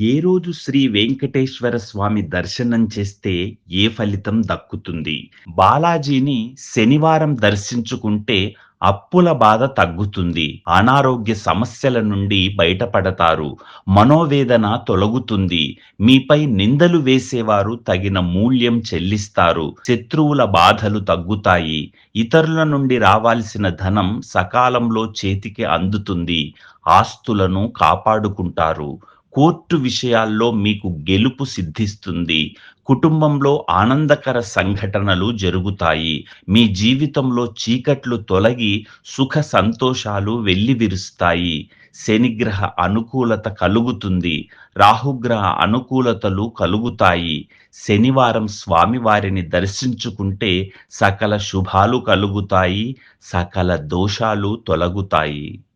ఏ రోజు శ్రీ వెంకటేశ్వర స్వామి దర్శనం చేస్తే ఏ ఫలితం దక్కుతుంది? బాలాజీని శనివారం దర్శించుకుంటే అప్పుల బాధ తగ్గుతుంది. అనారోగ్య సమస్యల నుండి బయటపడతారు. మనోవేదన తొలగుతుంది. మీపై నిందలు వేసేవారు తగిన మూల్యం చెల్లిస్తారు. శత్రువుల బాధలు తగ్గుతాయి. ఇతరుల నుండి రావాల్సిన ధనం సకాలంలో చేతికి అందుతుంది. ఆస్తులను కాపాడుకుంటారు. కోర్టు విషయాల్లో మీకు గెలుపు సిద్ధిస్తుంది. కుటుంబంలో ఆనందకర సంఘటనలు జరుగుతాయి. మీ జీవితంలో చీకట్లు తొలగి సుఖ సంతోషాలు వెల్లివిరుస్తాయి. శనిగ్రహ అనుకూలత కలుగుతుంది. రాహుగ్రహ అనుకూలతలు కలుగుతాయి. శనివారం స్వామివారిని దర్శించుకుంటే సకల శుభాలు కలుగుతాయి. సకల దోషాలు తొలగుతాయి.